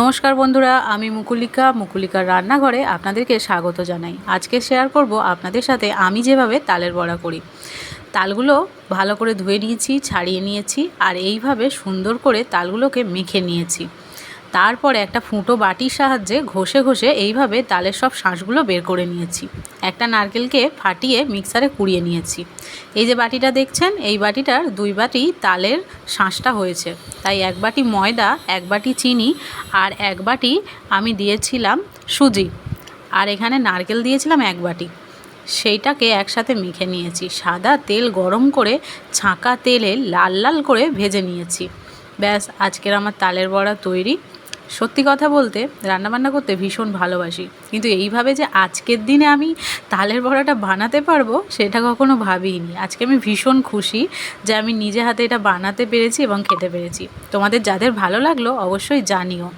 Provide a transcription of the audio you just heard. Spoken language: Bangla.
নমস্কার বন্ধুরা, আমি মুকুলিকা, মুকুলিকার রান্নাঘরে আপনাদেরকে স্বাগত জানাই। আজকে শেয়ার করব আপনাদের সাথে আমি যেভাবে তালের বড়া করি। তালগুলো ভালো করে ধুয়ে নিয়েছি, ছাড়িয়ে নিয়েছি, আর এইভাবে সুন্দর করে তালগুলোকে মেখে নিয়েছি। তারপরে একটা ফুটো বাটির সাহায্যে ঘষে ঘষে এইভাবে তালের সব শাঁসগুলো বের করে নিয়েছি। একটা নারকেলকে ফাটিয়ে মিক্সারে কুড়িয়ে নিয়েছি। এই যে বাটিটা দেখছেন, এই বাটিটার দুই বাটি তালের শাঁসটা হয়েছে। তাই এক বাটি ময়দা, এক বাটি চিনি আর এক বাটি আমি দিয়েছিলাম সুজি। আর এখানে নারকেল দিয়েছিলাম এক বাটি। সেইটাকে একসাথে মেখে নিয়েছি। সাদা তেল গরম করে ছাঁকা তেলে লাল লাল করে ভেজে নিয়েছি। ব্যাস, আজকের আমার তালের বড়া তৈরি। সত্যি কথা বলতে রান্নাবান্না করতে ভীষণ ভালোবাসি। কিন্তু এইভাবে যে আজকের দিনে আমি তালের বড়াটা বানাতে পারব, সেটা কখনো ভাবিনি আজকে আমি ভীষণ খুশি যে আমি নিজে হাতে এটা বানাতে পেরেছি এবং খেতে পেরেছি। তোমাদের যাদের ভালো লাগল অবশ্যই জানিও।